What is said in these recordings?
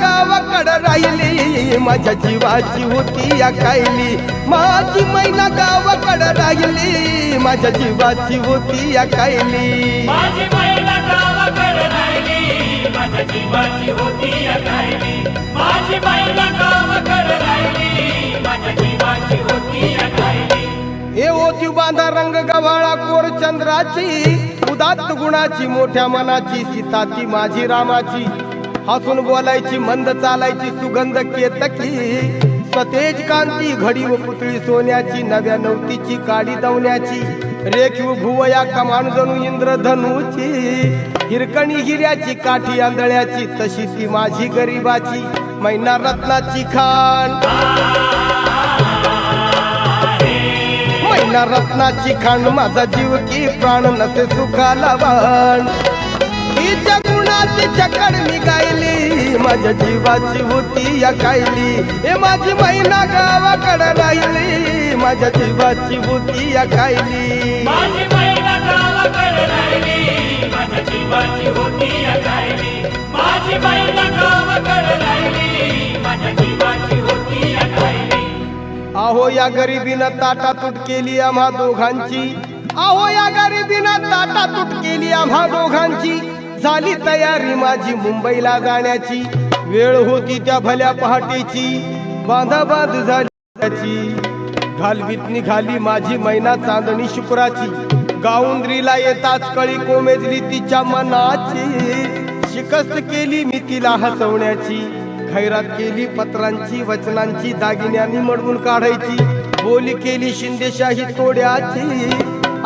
गावाकडं राहिली माझ्या जीवाची होती या कायली. माझी मैना गावाकडं राहिली माझ्या जीवाची होती या कायली. जीवाची होती बांधा रंग गव्हाळा कोर चंद्राची उदात्त गुणाची मोठ्या मनाची सीता ती माझी रामाची. हसून बोलायची मंद चालायची सुगंध केतकी. सतेज कांती घडी व पुतळी सोन्याची नव्या नवतीची काडी दवण्याची. रेखीव भुवया कमान जणू इंद्रधनुची. हिरकणी हिऱ्याची काठी आंधळ्याची तशी ती माझी गरीबाची. मैना रत्नाची खाण मैना रत्नाची खाण माझा जीव की प्राण नसे सुखाला वाण गुणाची चकड मी गायली माझ्या जीवाची होती या कायली. हे माझी मैना गावाकडे राहिली. माझ्या जीवाची होती या कायली. अहो या गरिबीनं ताटा तुट केली आम्हा दोघांची. अहो या गरिबीनं ताटा तुट केली आम्हा दोघांची. झाली तयारी माझी मुंबईला जाण्याची. वेळ होती त्या भल्या पहाटेची. बांधा झाली त्याची. घालवीत निघाली माझी मैना चांदणी शुक्राची. गाऊंद्रीला येताच कळी कोमेजली तिच्या मनाची. शिकस्त केली मी तिला हसवण्याची. खैरात केली पत्रांची वचनांची दागिन्यांनी मडवून काढायची. बोली केली शिंदेशाही तोड्याची.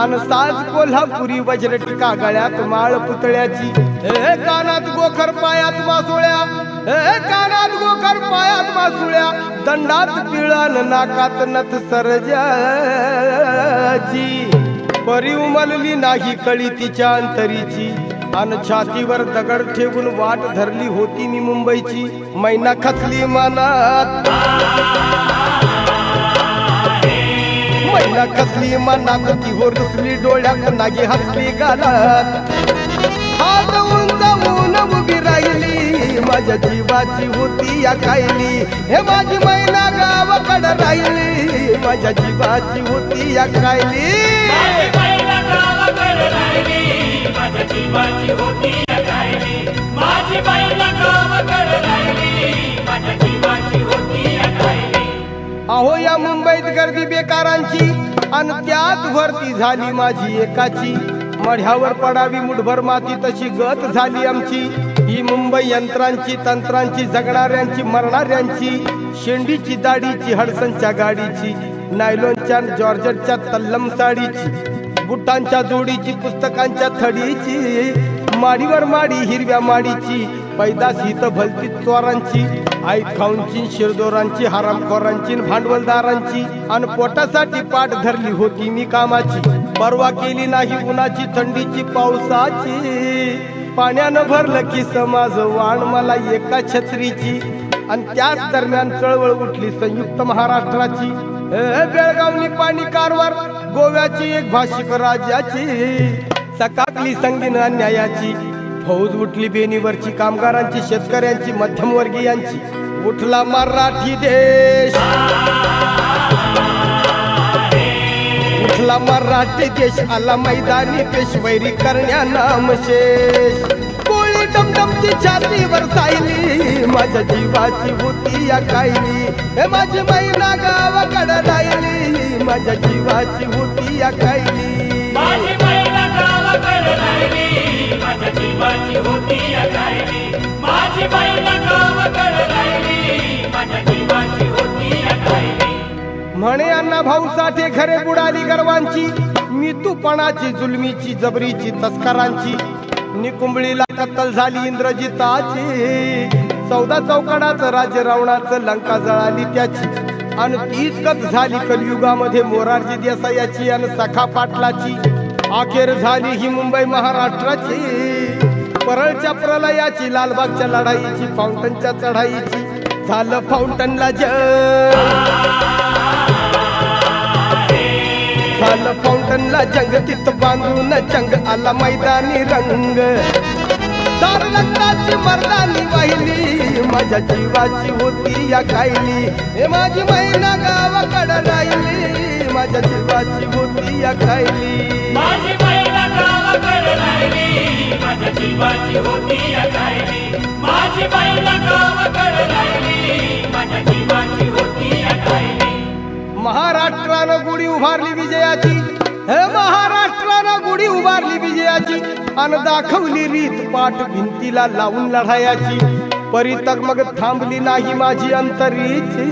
अन साज कोल्हापुरी वज्रटिका गळ्यात माळ पुतळ्याची. हे कानात गोखर पायात मासुळ्या हे कानात गोखर पायात मासुळ्या दंडात पिळान नाकात नथ सरजाची. परी उमलली नाही कळी तिच्या अंतरीची. अन छातीवर दगड ठेवून वाट धरली होती मी मुंबईची. मैना खचली मनात. मैना खचली मनात ती हो रुसली डोळ्यात नागी हसली गालात. हात उंचावून उभी राहिली माझ्या जीवाची होती या कायली. हे माझी मैना गावाकडे राहिली माझ्या जीवाची होती या कायली. माझी महिला गावाकडे राहिली माझ्या जीवाची होती अकायली माझी महिला गावाकडे राहिली माझ्या जीवाची होती अकायली अहो या मुंबईत गर्दी बेकारांची आणि त्यात भरती झाली माझी एकाची. मढ्यावर पडावी मुठभर माती तशी गत झाली आमची. ही मुंबई यंत्रांची तंत्रांची जगणाऱ्यांची मरणाऱ्यांची. शेंडीची दाढीची हडसनच्या गाडीची. नायलॉनच्या जॉर्जटच्या तल्लम साडीची. बुटांच्या जोडीची पुस्तकांच्या थडीची. माडीवर माडी हिरव्या माडीची पैदास हित भलती चोरांची. आई खाऊंची शिरदोरांची हरामखोरांची भांडवलदारांची. आणि पोटासाठी पाठ धरली होती मी कामाची. परवा केली नाही उन्हाची थंडीची पावसाची. पाण्यानं भरलं की समाज वाण मला एका छत्रीची. आणि त्याच दरम्यान चळवळ उठली संयुक्त महाराष्ट्राची. बेळगावनी पाणी कारवार गोव्याची एक भाषिक राजाची. सकाकली संगीन अन्यायाची. फौज उठली बेनीवरची कामगारांची शेतकऱ्यांची मध्यमवर्गीयांची. उठला मराठी देश. उठला मराठी देश आला मैदानी पेशवैरी करण्या नामशेष कोळी डमडमची छातीवर सायली माझ्या जीवाची होती या कायली. हे माझी मैना गावाकडे राहिली माझ्या जीवाची होती या कायली. माझ्या जीवाची होती अकायली माझी महिला गावाकडे राहिली. माझ्या जीवाची होती अकायली म्हणे अण्णा भाऊ साठे खरे बुडाली गर्वांची. मी तुपणाची जुलमीची जबरीची तस्करांची. निकुंबळीला कत्तल झाली इंद्रजिताची. चौदा चौकडाचं राज्य रावणाचं लंका जळाली त्याची. आणि तीच गत झाली कलियुगामध्ये मोरारजी देसायाची आणि सखा पाटलाची. अखेर झाली ही मुंबई महाराष्ट्राची. परळच्या प्रलयाची लालबागच्या लढाईची फाउंटनच्या चढाईची. झालं फाउंटनला जग. झालं फाउंटनला जंग तिथं बांधून जंग आला मैदानी रंग. धार रक्ताची मर्दानी वाहिली माझ्या जीवाची होती या कायली हे माझी महिना गावाकडं राहिली. माझ्या जीवाची होती या कायली माझी गावाकडे राहिली माझ्या जीवाची होती या कायली माझी गावाकडे राहिली माझ्या जीवाची होती या कायली महाराष्ट्रानं गुढी उभारली विजयाची. हे महाराष्ट्रानं गुढी उभारली विजयाची. अन दाखवली रीत पाठ भिंतीला लावून लढायाची. परितक मग थांबली नाही माझी अंतरीची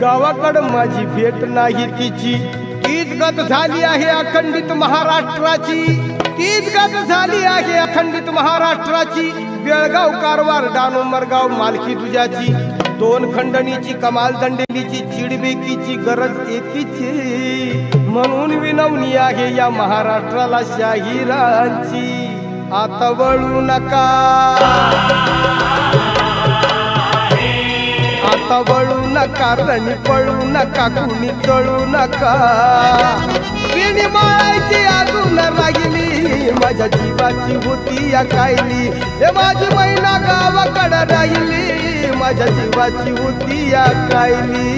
गावाकडं माझी भेट नाही तिची. तीच गत झाली आहे अखंडित महाराष्ट्राची. तीच गत झाली आहे अखंडित महाराष्ट्राची. बेळगाव कारवार डानो मरगाव मालकी तुझ्याची दोन खंडणीची कमाल दंडेलीची चिडबेकीची गरज एकीची. म्हणून विनवणी आहे या महाराष्ट्राला शाहिरांची. आता वळू नका. आता वळू नका रणी पळू नका कुणी तळू नका. विणी माळायची अजून राहिली माझ्या जीवाची होती या कायली. हे माझी महिना गावाकडं राहिली माझ्या जीवाची होती या कायली.